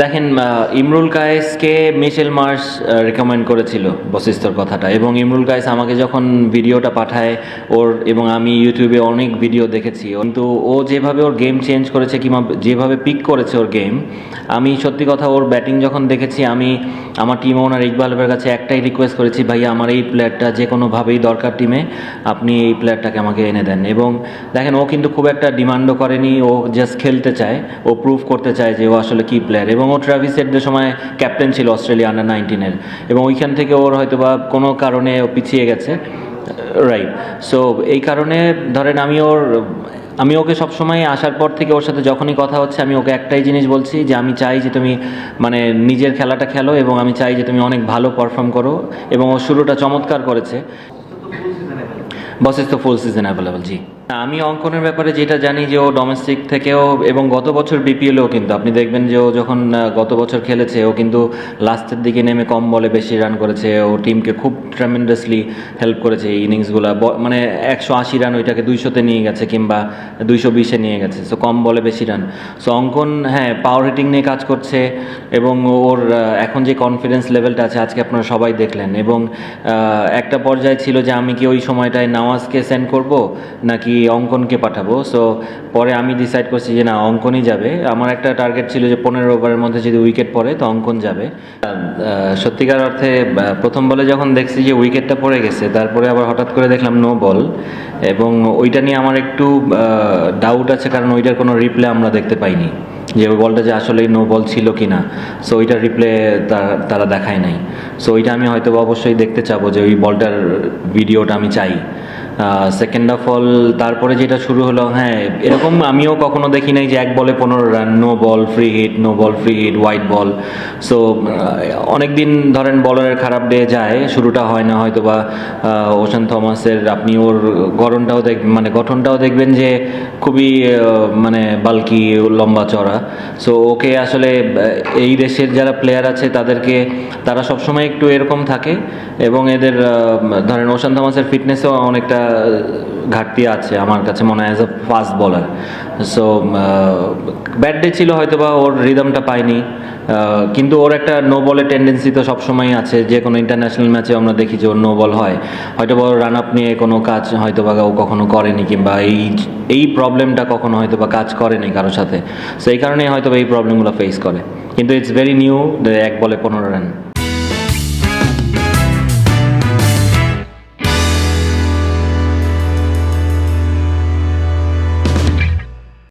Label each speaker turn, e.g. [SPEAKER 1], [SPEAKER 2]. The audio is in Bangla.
[SPEAKER 1] দেখেন ইমরুল কায়েসকে মিশেল মার্স রেকমেন্ড করেছিল বসিস্তর কথাটা। এবং ইমরুল কায়েস আমাকে যখন ভিডিওটা পাঠায়, ওর এবং আমি ইউটিউবে অনেক ভিডিও দেখেছি, কিন্তু ও যেভাবে ওর গেম চেঞ্জ করেছে কিংবা যেভাবে পিক করেছে ওর গেম আমি সত্যি কথা ওর ব্যাটিং যখন দেখেছি, আমি আমার টিম ওনার ইকবাল ভাইয়ের কাছে একটাই রিকোয়েস্ট করেছি ভাইয়া আমার এই প্লেয়ারটা যে কোনোভাবেই দরকার টিমে আপনি এই প্লেয়ারটাকে আমাকে এনে দেন। এবং দেখেন, ও কিন্তু খুব একটা ডিমান্ডও করেনি, ও জাস্ট খেলতে চায়, ও প্রুভ করতে চায় যে ও আসলে কি প্লেয়ার এবং ও ট্রাভিস হেডদের সময় ক্যাপ্টেন ছিল অস্ট্রেলিয়া আন্ডার নাইনটিনের এবং ওইখান থেকে ওর হয়তো বা কোনো কারণে ও পিছিয়ে গেছে। রাইট সো এই কারণে ধরেন আমি ওর, আমি ওকে সবসময় আসার পর থেকে ওর সাথে যখনই কথা হচ্ছে, আমি ওকে একটাই জিনিস বলছি যে আমি চাই যে তুমি মানে নিজের খেলাটা খেলো এবং আমি চাই যে তুমি অনেক ভালো পারফর্ম করো এবং ও শুরুটা চমৎকার করেছে। বসেস তো ফুল সিজন অ্যাভেলেবল জি। আমি অঙ্কনের ব্যাপারে যেটা জানি যে ও ডোমেস্টিক থেকেও এবং গত বছর বিপিএলেও কিন্তু, আপনি দেখবেন যে ও যখন গত বছর খেলেছে, ও কিন্তু লাস্টের দিকে নেমে কম বলে বেশি রান করেছে ও টিমকে খুব ট্রেমেন্ডাসলি হেল্প করেছে এই ইনিংসগুলো মানে একশো আশি রান ওইটাকে দুইশোতে নিয়ে গেছে কিংবা দুইশো বিশে নিয়ে গেছে সো কম বলে বেশি রান সো অঙ্কন হ্যাঁ পাওয়ার হিটিং নিয়ে কাজ করছে এবং ওর এখন যে কনফিডেন্স লেভেলটা আছে, আজকে আপনারা সবাই দেখলেন এবং একটা পর্যায়ে ছিল যে আমি কি ওই সময়টায় নামাজকে সেন্ড করব, নাকি অঙ্কনকে পাঠাবো। সো পরে আমি ডিসাইড করছি যে না, অঙ্কনই যাবে। আমার একটা টার্গেট ছিল যে পনেরো ওভারের মধ্যে যদি উইকেট পড়ে, তো অঙ্কন যাবে। সত্যিকার অর্থে প্রথম বলে যখন দেখছি যে উইকেটটা পড়ে গেছে, তারপরে আবার হঠাৎ করে দেখলাম নো বল এবং ওইটা নিয়ে আমার একটু ডাউট আছে, কারণ ওইটার কোনো রিপ্লে আমরা দেখতে পাইনি। যে ওই বলটা যে আসলে নো বল ছিল কি না সো ওইটার রিপ্লে তারা দেখায় নাই। সো ওইটা আমি হয়তো অবশ্যই দেখতে চাবো যে ওই বলটার ভিডিওটা আমি চাই। সেকেন্ড অফ অল তারপরে যেটা শুরু হলো হ্যাঁ এরকম আমিও কখনো দেখি নাই যে এক বলে পনেরো run no ball free hit no ball free hit white ball so অনেক দিন ধরেন বলারের খারাপ ডে যায়, শুরুটা হয় না হয়তো বা ওশান থমাসের আপনি ওর গঠনটাও দেখ মানে গঠনটাও দেখবেন যে খুবই মানে বালকি লম্বা চড়া। সো ওকে আসলে এই দেশের যারা প্লেয়ার আছে, তাদেরকে, তারা সবসময় একটু এরকম থাকে এবং এদের ধরেন ওশান থমাসের ফিটনেসও অনেকটা ঘাটতি আছে, আমার কাছে মনে হয় as a fast bowler so bad day ছিল হয়তো বা ওর রিদমটা পায়নি কিন্তু ওর একটা নো বলের টেন্ডেন্সি তো সবসময় আছে, যে কোনো ইন্টারন্যাশনাল ম্যাচে আমরা দেখি যে ওর নো বল হয়। হয়তো বা রান আপ নিয়ে কোনো কাজ হয়তো বা ও কখনো করেনি, কিংবা এই এই প্রবলেমটা কখনো হয়তো বা কাজ করেনি কারোর সাথে। সো এই কারণেই হয়তো বা এই প্রবলেমগুলো ফেস করে। কিন্তু ইটস ভেরি নিউ এক বলে পনেরো রান